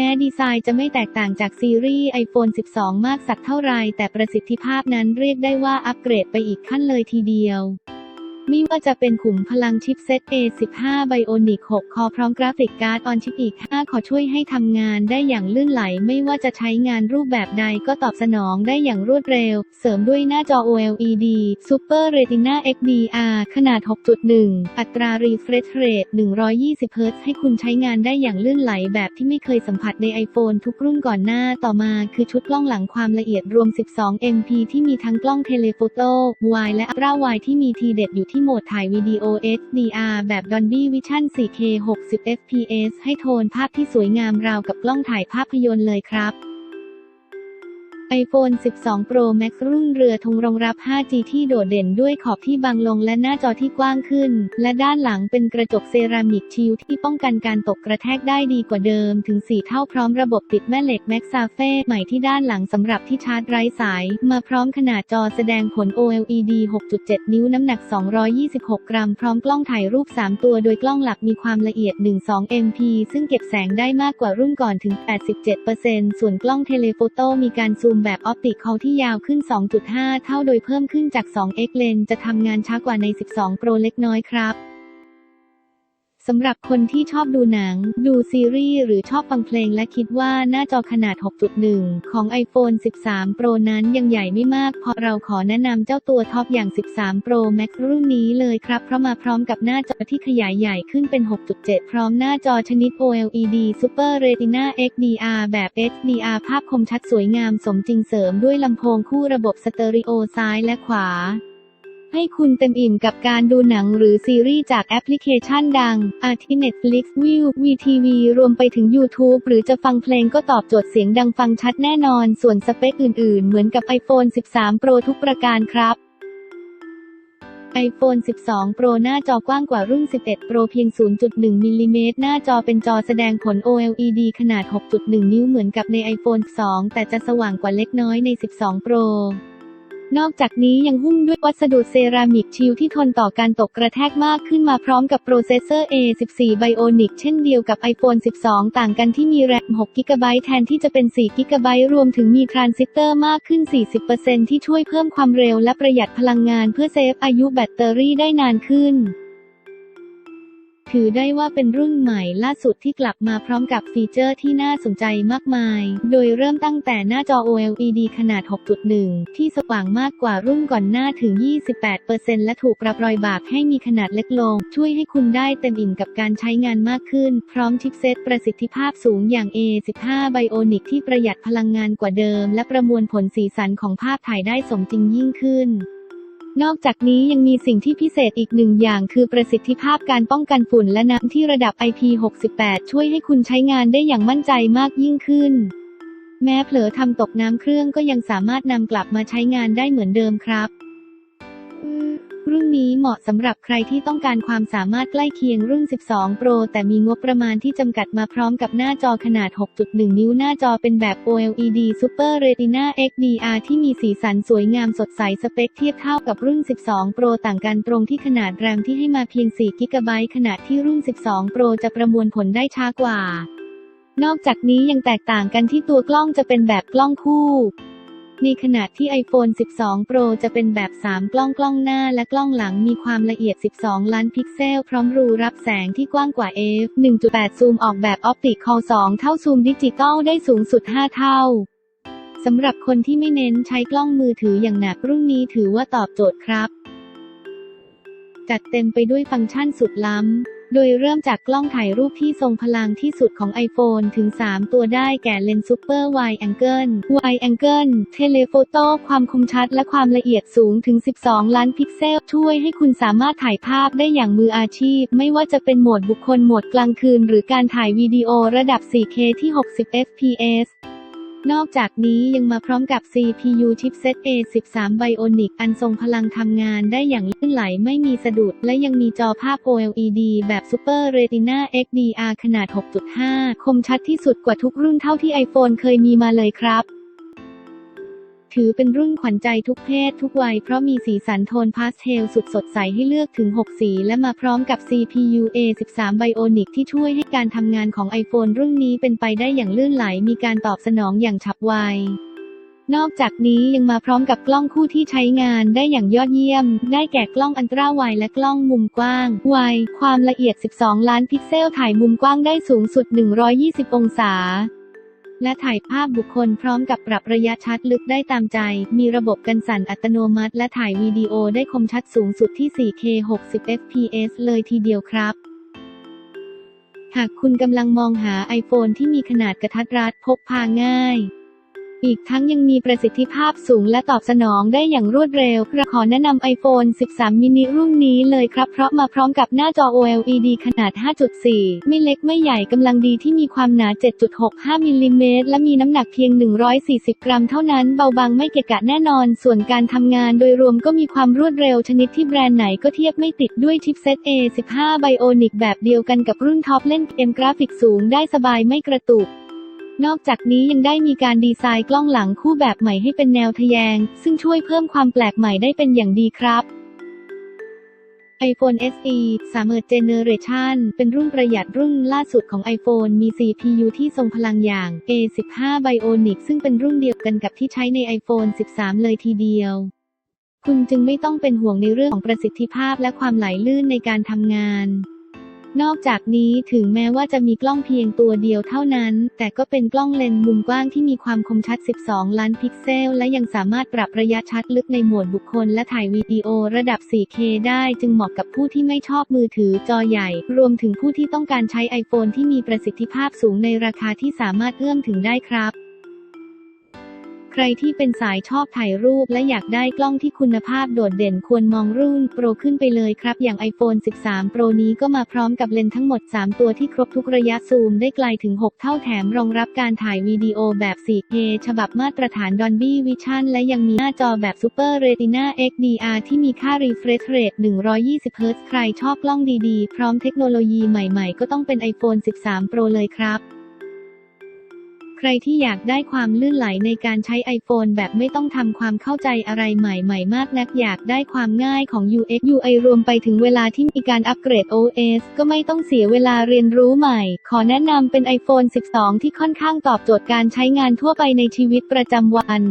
แม้ดีไซน์จะไม่แตกต่างจากซีรีส์ iPhone 12 มากสักเท่าไรแต่ประสิทธิภาพนั้นเรียกได้ว่าอัปเกรดไปอีกขั้นเลยทีเดียว ไม่ว่าจะเป็นขุมพลังชิปเซต A15 Bionic 6 คอพร้อมกราฟิกการ์ดออนชิปอีก 5 ขอช่วยให้ทำงานได้อย่างลื่นไหล ไม่ว่าจะใช้งานรูปแบบใดก็ตอบสนองได้อย่างรวดเร็ว เสริมด้วยหน้าจอ OLED Super Retina XDR ขนาด 6.1 อัตรา refresh rate 120 Hz ให้คุณใช้งานได้อย่างลื่นไหลแบบที่ไม่เคยสัมผัสใน iPhone ทุกรุ่นก่อนหน้าต่อมา คือชุดกล้องหลังความละเอียดรวม 12 MP ที่มีทั้งกล้องเทเลโฟโต้ Wide และ Ultra Wide ที่มีทีเด็ดอยู่ที่โหมดถ่ายวิดีโอ HDR แบบ Dolby Vision 4K 60 fps ให้โทนภาพที่สวยงามราวกับกล้องถ่ายภาพยนตร์เลยครับ iPhone 12 Pro Max รุ่นเรือธงรองรับ 5G ที่โดดเด่นด้วยขอบที่บางลงและหน้าจอที่กว้างขึ้น และด้านหลังเป็นกระจกเซรามิกชิลที่ป้องกันการตกกระแทกได้ดีกว่าเดิม ถึง 4 เท่าพร้อมระบบติดแม่เหล็ก Max s a f e ใหม่ที่ด้านหลังสำหรับที่ชาร์จไร้สาย มาพร้อมขนาดจอแสดงผล OLED 6.7 นิ้วน้ำหนัก 226 กรัม พร้อมกล้องถ่ายรูป 3 ตัว โดยกล้องหลักมีความละเอียด 12 MP ซึ่งเก็บแสงได้มากกว่ารุ่นก่อนถึง 87%ส่วนกล้องเทเลโฟโต้มีการซูมแบบออปติคอลที่ยาวขึ้น 2.5 เท่าโดยเพิ่มขึ้นจาก 2x เลนจะทำงานช้ากว่าใน 12 Pro เล็กน้อยครับ สำหรับคนที่ชอบดูหนัง ดูซีรีส์หรือชอบฟังเพลงและคิดว่าหน้าจอขนาด 6.1 ของ iPhone 13 Pro นั้นยังใหญ่ไม่มากพราะเราขอแนะนำเจ้าตัวท็อปอย่าง 13 Pro Max รุ่นนี้เลยครับ เพราะมาพร้อมกับหน้าจอที่ขยายใหญ่ขึ้นเป็น 6.7 พร้อมหน้าจอชนิด OLED Super Retina XDR แบบ HDR ภาพคมชัดสวยงามสมจริงเสริมด้วยลำโพงคู่ระบบสเตอริโอซ้ายและขวา ให้คุณเต็มอิ่มกับการดูหนังหรือซีรีส์จากแอปพลิเคชันดัง อาทิ Netflix View VTV รวมไปถึง YouTube หรือจะฟังเพลงก็ตอบโจทย์เสียงดังฟังชัดแน่นอน ส่วนสเปคอื่นๆ เหมือนกับ iPhone 13 Pro ทุกประการครับ iPhone 12 Pro หน้าจอกว้างกว่ารุ่น 11 Pro เพียง 0.1 มิลลิเมตร หน้าจอเป็นจอแสดงผล OLED ขนาด 6.1 นิ้วเหมือนกับใน iPhone 2 แต่จะสว่างกว่าเล็กน้อยใน 12 Pro นอกจากนี้ยังหุ้มด้วยวัสดุเซรามิกชิลที่ทนต่อการตกกระแทกมากขึ้นมาพร้อมกับโปรเซสเซอร์ A14 Bionic เช่นเดียวกับ iPhone 12 ต่างกันที่มีแรม6 GB แทนที่จะเป็น4 GB รวมถึงมีทรานซิสเตอร์มากขึ้น 40%ที่ช่วยเพิ่มความเร็วและประหยัดพลังงานเพื่อเซฟอายุแบตเตอรี่ได้นานขึ้น ถือได้ว่าเป็นรุ่นใหม่ล่าสุดที่กลับมาพร้อมกับฟีเจอร์ที่น่าสนใจมากมาย โดยเริ่มตั้งแต่หน้าจอ OLED ขนาด 6.1 ที่สว่างมากกว่ารุ่นก่อนหน้าถึง 28%และถูกปรับรอยบากให้มีขนาดเล็กลง ช่วยให้คุณได้เต็มอิ่มกับการใช้งานมากขึ้น พร้อมชิปเซตประสิทธิภาพสูงอย่าง A15 Bionic ที่ประหยัดพลังงานกว่าเดิม และประมวลผลสีสันของภาพถ่ายได้สมจริงยิ่งขึ้น นอกจากนี้ยังมีสิ่งที่พิเศษอีกหนึ่งอย่างคือประสิทธิภาพการป้องกันฝุ่นและน้ำที่ระดับ IP68 ช่วยให้คุณใช้งานได้อย่างมั่นใจมากยิ่งขึ้น แม้เผลอทำตกน้ำเครื่องก็ยังสามารถนำกลับมาใช้งานได้เหมือนเดิมครับ รุ่นนี้เหมาะสำหรับใครที่ต้องการความสามารถใกล้เคียงรุ่น 12 Pro แต่มีงบประมาณที่จำกัดมาพร้อมกับหน้าจอขนาด 6.1 นิ้วหน้าจอเป็นแบบ OLED Super Retina XDR ที่มีสีสันสวยงามสดใสสเปคเทียบเท่ากับรุ่น 12 Pro ต่างกันตรงที่ขนาดแรมที่ให้มาเพียง 4 GB ขณะที่รุ่น 12 Pro จะประมวลผลได้ช้ากว่า นอกจากนี้ยังแตกต่างกันที่ตัวกล้องจะเป็นแบบกล้องคู่ ในขณะที่ iPhone 12 Pro จะเป็นแบบ 3 กล้องกล้องหน้าและกล้องหลังมีความละเอียด 12 ล้านพิกเซล พร้อมรูรับแสงที่กว้างกว่า f 1.8 ซูมออกแบบออปติคอล2 เท่าซูมดิจิตอลได้สูงสุด 5 เท่าสำหรับคนที่ไม่เน้นใช้กล้องมือถืออย่างหนักรุ่นนี้ถือว่าตอบโจทย์ครับ จัดเต็มไปด้วยฟังก์ชันสุดล้ำ โดยเริ่มจากกล้องถ่ายรูปที่ทรงพลังที่สุดของ iPhone ถึง 3 ตัวได้แก่เลนส์ซูเปอร์ Wide Angle Wide Angle Telephoto ความคมชัดและความละเอียดสูงถึง 12 ล้านพิกเซล ช่วยให้คุณสามารถถ่ายภาพได้อย่างมืออาชีพ ไม่ว่าจะเป็นโหมดบุคคลโหมดกลางคืน หรือการถ่ายวิดีโอระดับ 4K ที่ 60 fps นอกจากนี้ยังมาพร้อมกับ CPU ชิปเซต A13 Bionic อันทรงพลังทำงานได้อย่างลื่นไหลไม่มีสะดุด และยังมีจอภาพ OLED แบบ Super Retina XDR ขนาด 6.5 คมชัดที่สุดกว่าทุกรุ่นเท่าที่ iPhone เคยมีมาเลยครับ ถือเป็นรุ่นขวัญใจทุกเพศทุกวัยเพราะมีสีสันโทนพาสเทลสุดสดใสให้เลือกถึง 6 สี และมาพร้อมกับ CPU A13 Bionic ที่ช่วยให้การทำงานของ iPhone รุ่นนี้เป็นไปได้อย่างลื่นไหลมีการตอบสนองอย่างฉับไวนอกจากนี้ยังมาพร้อมกับกล้องคู่ที่ใช้งานได้อย่างยอดเยี่ยม ได้แก่กล้องอันตราไวและกล้องมุมกว้าง ไว ความละเอียด 12 ล้านพิกเซลถ่ายมุมกว้างได้สูงสุด 120 องศา และถ่ายภาพบุคคลพร้อมกับปรับระยะชัดลึกได้ตามใจ มีระบบกันสั่นอัตโนมัติ และถ่ายวิดีโอได้คมชัดสูงสุดที่ 4K 60 fps เลยทีเดียวครับหากคุณกำลังมองหา iPhone ที่มีขนาดกระทัดรัดพกพาง่าย อีกทั้งยังมีประสิทธิภาพสูงและตอบสนองได้อย่างรวดเร็วกระขอแนะนำ iPhone 13 mini รุ่นนี้เลยครับ เพราะมาพร้อมกับหน้าจอ OLED ขนาด 5.4 ไม่เล็กไม่ใหญ่กำลังดีที่มีความหนา 7.65 มิลลิเมตรและมีน้ำหนักเพียง 140 กรัมเท่านั้น เบาบางไม่เกะกะแน่นอน ส่วนการทำงานโดยรวมก็มีความรวดเร็วชนิดที่แบรนด์ไหนก็เทียบไม่ติดด้วยชิปเซต A15 Bionic แบบเดียวกันกับรุ่นท็อปเล่นเกมกราฟิกสูงได้สบายไม่กระตุก นอกจากนี้ยังได้มีการดีไซน์กล้องหลังคู่แบบใหม่ให้เป็นแนวทะแยง ซึ่งช่วยเพิ่มความแปลกใหม่ได้เป็นอย่างดีครับ iPhone SE 3 Generation เป็นรุ่นประหยัดรุ่นล่าสุดของ iPhone มี CPU ที่ทรงพลังอย่าง A15 Bionic ซึ่งเป็นรุ่นเดียวกันกับที่ใช้ใน iPhone 13 เลยทีเดียว คุณจึงไม่ต้องเป็นห่วงในเรื่องของประสิทธิภาพและความไหลลื่นในการทำงาน นอกจากนี้ถึงแม้ว่าจะมีกล้องเพียงตัวเดียวเท่านั้น แต่ก็เป็นกล้องเลนส์มุมกว้างที่มีความคมชัด 12 ล้านพิกเซล และยังสามารถปรับระยะชัดลึกในโหมดบุคคลและถ่ายวิดีโอระดับ 4K ได้จึงเหมาะกับผู้ที่ไม่ชอบมือถือจอใหญ่ รวมถึงผู้ที่ต้องการใช้ iPhone ที่มีประสิทธิภาพสูงในราคาที่สามารถเอื้อมถึงได้ครับ รที่เป็นสายชอบถ่ายรูปและอยากได้กล้องที่คุณภาพโดดเด่นควรมองรุ่นโปรขึ้นไปเลยครับ อย่าง iPhone 13 Pro นี้ก็มาพร้อมกับเลนส์ทั้งหมด 3 ตัวที่ครบทุกระยะซูมได้ไกลถึง 6 เท่าแถมรองรับการถ่ายวิดีโอแบบ 4K ฉบับมาตรฐาน Dolby Vision และยังมีหน้าจอแบบ Super Retina XDR ที่มีค่า refresh rate 120 Hz ใครชอบกล้องดีๆ พร้อมเทคโนโลยีใหม่ๆ ก็ต้องเป็น iPhone 13 Pro เลยครับ ใครที่อยากได้ความลื่นไหลในการใช้ iPhone แบบไม่ต้องทำความเข้าใจอะไรใหม่ๆ มากนักอยากได้ความง่ายของ UX UI รวมไปถึงเวลาที่มีการอัปเกรด OS ก็ไม่ต้องเสียเวลาเรียนรู้ใหม่ ขอแนะนำเป็น iPhone 12 ที่ค่อนข้างตอบโจทย์การใช้งานทั่วไปในชีวิตประจำวัน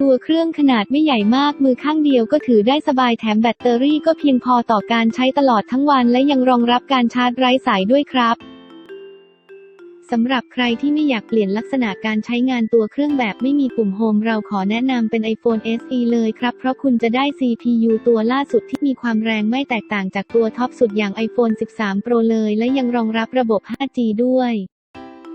ตัวเครื่องขนาดไม่ใหญ่มากมือข้างเดียวก็ถือได้สบายแถมแบตเตอรี่ก็เพียงพอต่อการใช้ตลอดทั้งวันและยังรองรับการชาร์จไร้สายด้วยครับ สำหรับใครที่ไม่อยากเปลี่ยนลักษณะการใช้งานตัวเครื่องแบบไม่มีปุ่มโฮมเราขอแนะนำเป็น iPhone SE เลยครับ เพราะคุณจะได้ CPU ตัวล่าสุดที่มีความแรงไม่แตกต่างจากตัวท็อปสุดอย่าง iPhone 13 Pro เลย และยังรองรับระบบ 5G ด้วย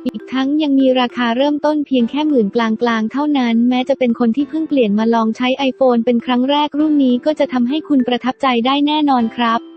อีกทั้งยังมีราคาเริ่มต้นเพียงแค่หมื่นกลางๆ เท่านั้น แม้จะเป็นคนที่เพิ่งเปลี่ยนมาลองใช้ iPhone เป็นครั้งแรกรุ่นนี้ก็จะทำให้คุณประทับใจได้แน่นอนครับ